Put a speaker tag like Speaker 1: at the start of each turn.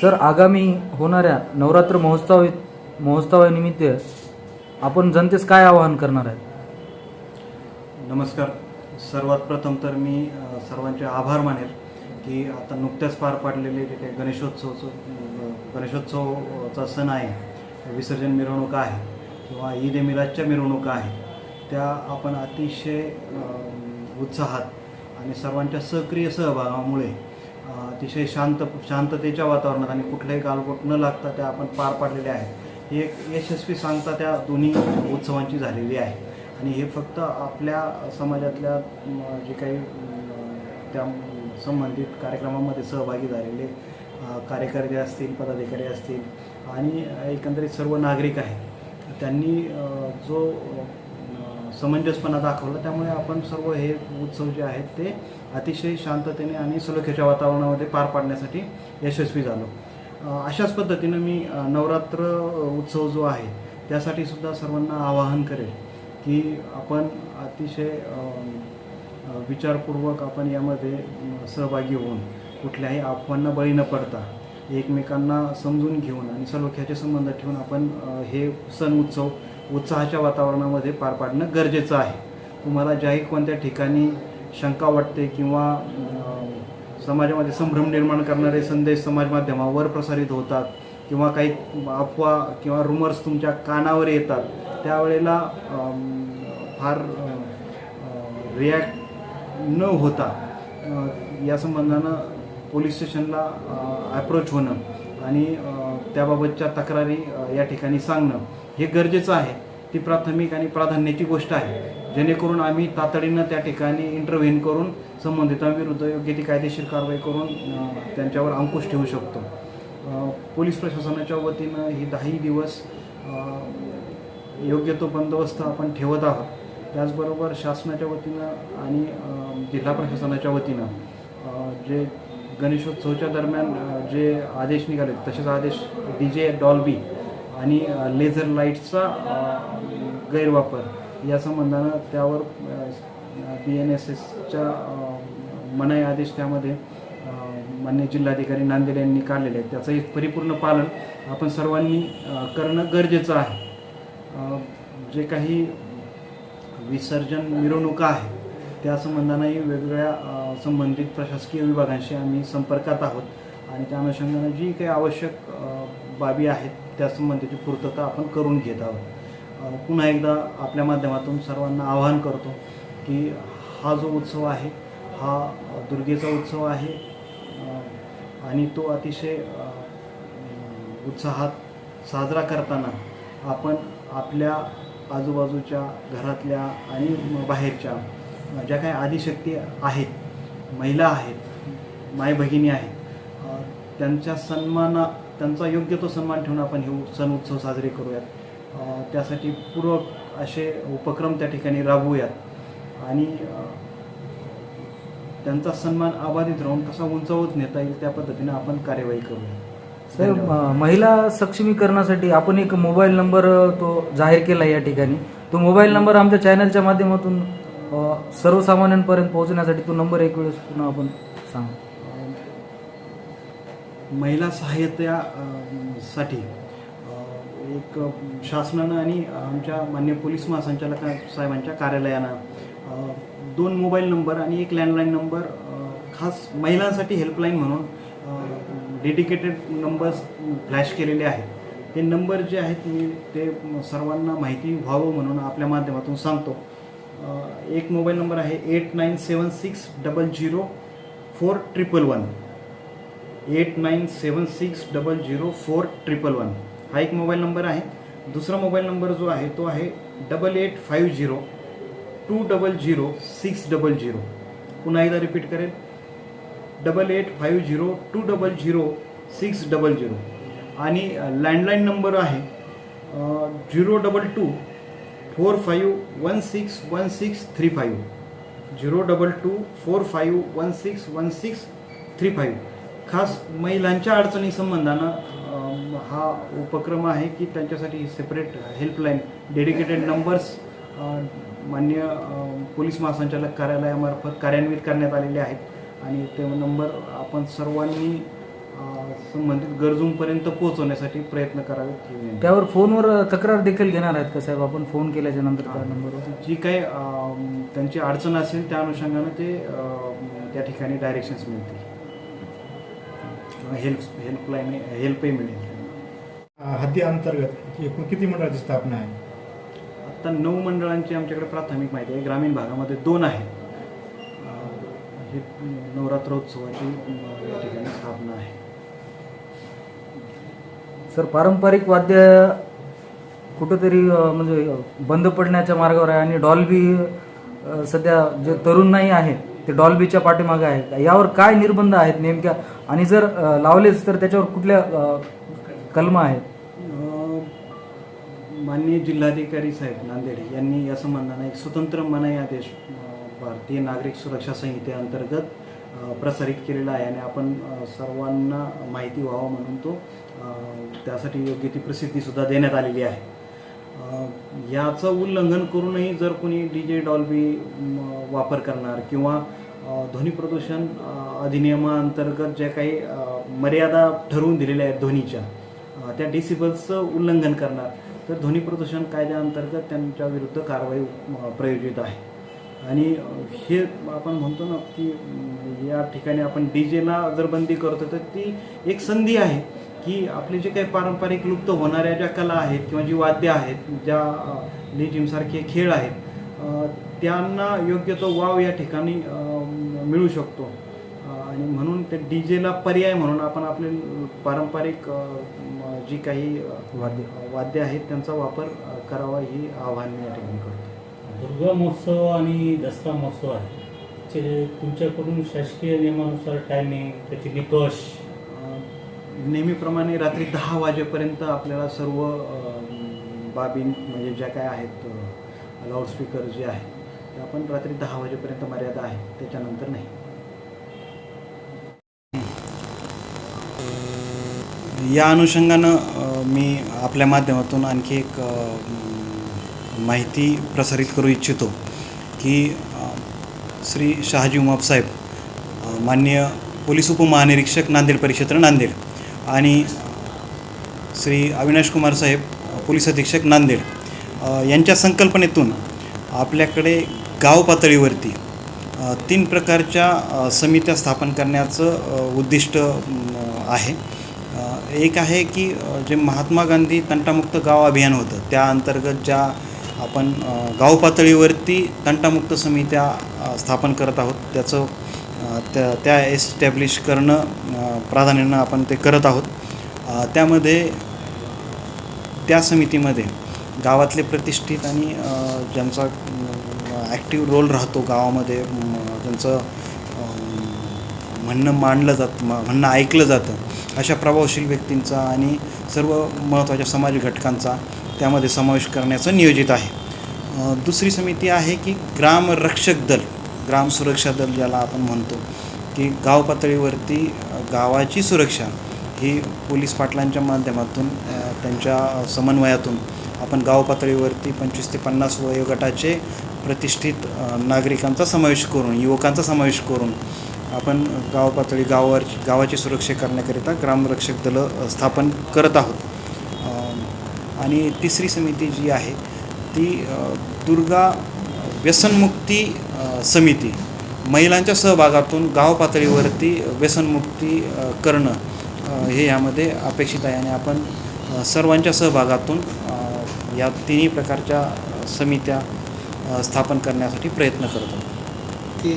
Speaker 1: Sir आगामी होणाऱ्या नवरात्र महोत्सव महोत्सवानिमित्त आपण जनतेस काय आवाहन करणार आहे
Speaker 2: नमस्कार. सर्वात प्रथम तर मी सर्वांचे आभार मानेल की आता नुकत्याच पार पाडलेले जे काही गणेशोत्सवचं गणेशोत्सवचा सण आहे विसर्जन मिरवणुका आहे किंवा ईद ए मिलादच्या मिरवणुका आहेत त्या आपण अतिशय उत्साहात आणि सर्वांच्या सक्रिय सहभागामुळे अतिशय शांत शांततेच्या वातावरणात आणि कुठलाही गालबोट न लागता त्या आपण पार पाडलेल्या आहेत. ही एक यशस्वी सांगता त्या दोन्ही उत्सवांची झालेली आहे. आणि हे फक्त आपल्या समाजातल्या जे काही त्या संबंधित कार्यक्रमामध्ये सहभागी झालेले कार्यकर्ते असतील पदाधिकारी असतील आणि एकंदरीत सर्व नागरिक आहेत. त्यांनी जो समंजसपणा दाखवला. त्यामुळे आपण सर्व हे उत्सव जे आहेत ते अतिशय शांततेने आणि सलोख्याच्या वातावरणामध्ये पार पाडण्यासाठी यशस्वी झालो. अशाच पद्धतीनं मी नवरात्र उत्सव जो आहे त्यासाठी सुद्धा सर्वांना आवाहन करेल की आपण अतिशय विचारपूर्वक आपण यामध्ये सहभागी होऊन कुठल्याही अफवांना बळी न पडता एकमेकांना समजून घेऊन आणि सलोख्याचे संबंध ठेवून आपण हे सण उत्सव उत्साहाच्या वातावरणामध्ये पार पाडणं गरजेचं आहे. तुम्हाला ज्याही कोणत्या ठिकाणी शंका वाटते किंवा समाजामध्ये संभ्रम निर्माण करणारे संदेश समाज माध्यमावर प्रसारित होतात किंवा काही अफवा किंवा रुमर्स तुमच्या कानावर येतात त्यावेळेला फार रिॲक्ट न होता या संबंधानं पोलीस स्टेशनला ॲप्रोच होणं आणि त्याबाबतच्या तक्रारी या ठिकाणी सांगणं. हे गरजेचं आहे. ती प्राथमिक आणि प्राधान्याची गोष्ट आहे. जेणेकरून आम्ही तातडीनं त्या ठिकाणी इंटरव्हेन करून संबंधितांविरुद्ध योग्य ती कायदेशीर कारवाई करून त्यांच्यावर अंकुश ठेवू शकतो. पोलीस प्रशासनाच्या वतीनं ही दहाही दिवस योग्य तो बंदोबस्त आपण ठेवत आहोत. त्याचबरोबर शासनाच्या वतीनं आणि जिल्हा प्रशासनाच्या वतीनं जे गणेशोत्सवच्या दरम्यान जे आदेश निघाले तसेच आदेश डी जे डॉल्बी आणि लेझर लाईट्सचा गैरवापर या संबंधानं त्यावर बी एन एस एसच्या मनाई आदेश त्यामध्ये मान्य जिल्हाधिकारी नांदेड यांनी काढलेले आहेत. त्याचं एक परिपूर्ण पालन आपण सर्वांनी करणं गरजेचं आहे. जे काही विसर्जन मिरवणुका आहे त्या संबंधानंही वेगवेगळ्या संबंधित प्रशासकीय विभागांशी आम्ही संपर्कात आहोत. आणि त्या अनुषंगानं जी काही आवश्यक बाबी आहेत त्या संबंधीची पूर्तता आपण करून घेत आहोत. पुन्हा एकदा आपल्या माध्यमातून सर्वांना आवाहन करतो की हा जो उत्सव आहे हा दुर्गेचा उत्सव आहे आणि तो अतिशय उत्साहात साजरा करताना आपण आपल्या आजूबाजूच्या घरातल्या आणि बाहेरच्या ज्या काही आदिशक्ती आहेत महिला आहेत माय भगिनी आहेत त्यांच्या सन्माना त्यांचा योग्य तो सन्मान ठेवून आपण हे सण उत्सव साजरे करूयात. त्यासाठी पूर्वक असे उपक्रम त्या ठिकाणी राबवूयात. आणि त्यांचा सन्मान अबाधित राहून कसा उंचावत नेता येईल त्या पद्धतीने आपण कार्यवाही करूया
Speaker 1: सर महिला सक्षमीकरणासाठी आपण एक मोबाईल नंबर तो जाहीर केला या ठिकाणी. तो मोबाईल नंबर आमच्या चॅनलच्या माध्यमातून सर्वसामान्यांपर्यंत पोहोचण्यासाठी तो नंबर एक वेळेस पुन्हा आपण सांगा.
Speaker 2: महिला सहाय्यता साठी एक शासनानं आणि आमच्या मान्य पोलीस महासंचालक साहेबांच्या कार्यालयानं दोन मोबाईल नंबर आणि एक लँडलाईन नंबर खास महिलांसाठी हेल्पलाईन म्हणून डेडिकेटेड नंबर्स फ्लॅश केलेले आहेत. ते नंबर जे आहेत मी ते सर्वांना माहिती व्हावं म्हणून आपल्या माध्यमातून सांगतो. एक मोबाईल नंबर आहे eight nine seven six double zero four triple one eight nine seven six double zero four triple one. हा एक मोबाईल नंबर आहे. दुसरा मोबाईल नंबर जो आहे तो आहे double eight five zero two double zero six double zero. पुन्हा एकदा रिपीट करेल. Double eight five zero two double zero six double zero. आणि लँडलाईन नंबर आहे zero double two four five one six one six three five. Zero double two four five one six one six three five. खास महिलांच्या अडचणी संबंधानं हा उपक्रम आहे की त्यांच्यासाठी सेपरेट हेल्पलाईन डेडिकेटेड नंबर्स मान्य पोलीस महासंचालक कार्यालयामार्फत कार्यान्वित करण्यात आलेले आहेत. आणि ते नंबर आपण सर्वांनी संबंधित गरजूंपर्यंत पोहोचवण्यासाठी प्रयत्न करावेत.
Speaker 1: त्यावर फोनवर तक्रार देखील घेणार आहेत का साहेब? आपण फोन केल्याच्यानंतर त्या नंबरवर
Speaker 2: जी काही त्यांची अडचण असेल त्या अनुषंगानं ते त्या ठिकाणी डायरेक्शन्स मिळतील. हेल्प हेल्पलाईन हेल्पही मिळेल.
Speaker 3: हद्दी अंतर्गत एकूण किती मंडळाची स्थापना आहे?
Speaker 2: आत्ता नऊ मंडळांची आमच्याकडे प्राथमिक माहिती आहे. ग्रामीण भागामध्ये दोन आहे अं, ही नवरात्रोत्सवाची या ठिकाणी स्थापना आहे.
Speaker 1: सर पारंपरिक वाद्य कुठंतरी म्हणजे बंद पडण्याच्या मार्गावर आहे आणि डॉल्बी सध्या जे तरुण नाही आहेत ते डॉल्बीच्या पाठीमागे आहेत. यावर काय निर्बंध आहेत? नेमक्या आणि जर लावलेच तर त्याच्यावर कुठल्या कलमा आहेत?
Speaker 2: माननीय जिल्हाधिकारी साहेब नांदेड यांनी या संबंधाने एक स्वतंत्र मनाई आदेश भारतीय नागरिक सुरक्षा संहितेअंतर्गत प्रसारित केलेला आहे आणि आपण सर्वांना माहिती व्हावं म्हणून तो त्यासाठी योग्य ती प्रसिद्धीसुद्धा देण्यात आलेली आहे. याचं उल्लंघन करूनही जर कोणी डी जे डॉल्बी वापर करणार किंवा ध्वनी प्रदूषण अधिनियमाअंतर्गत ज्या काही मर्यादा ठरवून दिलेल्या आहेत ध्वनीच्या त्या डिसिबल्सचं उल्लंघन करणार तर ध्वनी प्रदूषण कायद्याअंतर्गत त्यांच्या विरुद्ध कारवाई प्रयोजित आहे. आणि हे आपण म्हणतो ना की या ठिकाणी आपण डी जेला जर बंदी करतो तर ती एक संधी आहे की आपले जे काही पारंपरिक लुप्त होणाऱ्या ज्या कला आहेत किंवा जी वाद्य आहेत ज्या लेजिमसारखे खेळ आहेत त्यांना योग्य तो वाव या ठिकाणी मिळू शकतो. आणि म्हणून ते डी जेला पर्याय म्हणून आपण आपले पारंपरिक जी काही
Speaker 1: वाद्य.
Speaker 2: वाद्य आहेत त्यांचा वापर करावा ही आव्हान मी या ठिकाणी करतो.
Speaker 4: दुर्गा महोत्सव आणि दसरा महोत्सव आहे. त्याचे तुमच्याकडून शासकीय नियमानुसार टायमिंग त्याचे निकष?
Speaker 2: नेहमीप्रमाणे रात्री दहा वाजेपर्यंत आपल्याला सर्व बाबी म्हणजे ज्या काय आहेत लाऊडस्पीकर जे आहेत आपण रात्री दहा वाजेपर्यंत मर्यादा आहे त्याच्यानंतर नाही. या अनुषंगानं मी आपल्या माध्यमातून आणखी एक माहिती प्रसारित करू इच्छितो की श्री शहाजी उमाप साहेब माननीय पोलीस उपमहानिरीक्षक नांदेड परिक्षेत्र नांदेड आणि श्री अविनाश कुमार साहेब पोलीस अधीक्षक नांदेड यांच्या संकल्पनेतून आपल्याकडे गाव पातळीवरती तीन प्रकारच्या समित्या स्थापन करण्याचं उद्दिष्ट आहे. एक आहे की जे महात्मा गांधी तंटामुक्त गाव अभियान होतं त्या अंतर्गत ज्या आपण गाव पातळीवरती तंटामुक्त समित्या स्थापन करत आहोत त्याचं त्या त्या एस्टॅब्लिश करणं प्राधान्यानं आपण ते करत आहोत. त्यामध्ये त्या समितीमध्ये गावातले प्रतिष्ठित आणि ज्यांचा ॲक्टिव्ह रोल राहतो गावामध्ये. त्यांचं म्हणणं मांडलं जातं म- म्हणणं ऐकलं जातं. अशा प्रभावशील व्यक्तींचा आणि सर्व महत्त्वाच्या समाज घटकांचा त्यामध्ये समावेश करण्याचं नियोजित आहे. दुसरी समिती आहे की ग्राम रक्षक दल. ग्राम सुरक्षा दल ज्याला आपण म्हणतो की गाव पातळीवरती गावाची सुरक्षा ही पोलीस पाटलांच्या माध्यमातून त्यांच्या समन्वयातून आपण गाव पातळीवरती पंचवीस ते पन्नास वयोगटाचे प्रतिष्ठित नागरिकांचा समावेश करून युवकांचा समावेश करून आपण गाव पातळी गावावर गावाची सुरक्षा करण्याकरिता ग्रामरक्षक दलं स्थापन करत आहोत. आणि तिसरी समिती जी आहे ती दुर्गा व्यसनमुक्ती समिती. महिलांच्या सहभागातून गाव पातळीवरती व्यसनमुक्ती करणं हे यामध्ये अपेक्षित आहे. आणि आपण सर्वांच्या सहभागातून या तिन्ही प्रकारच्या समित्या स्थापन करण्यासाठी प्रयत्न करतो
Speaker 3: ते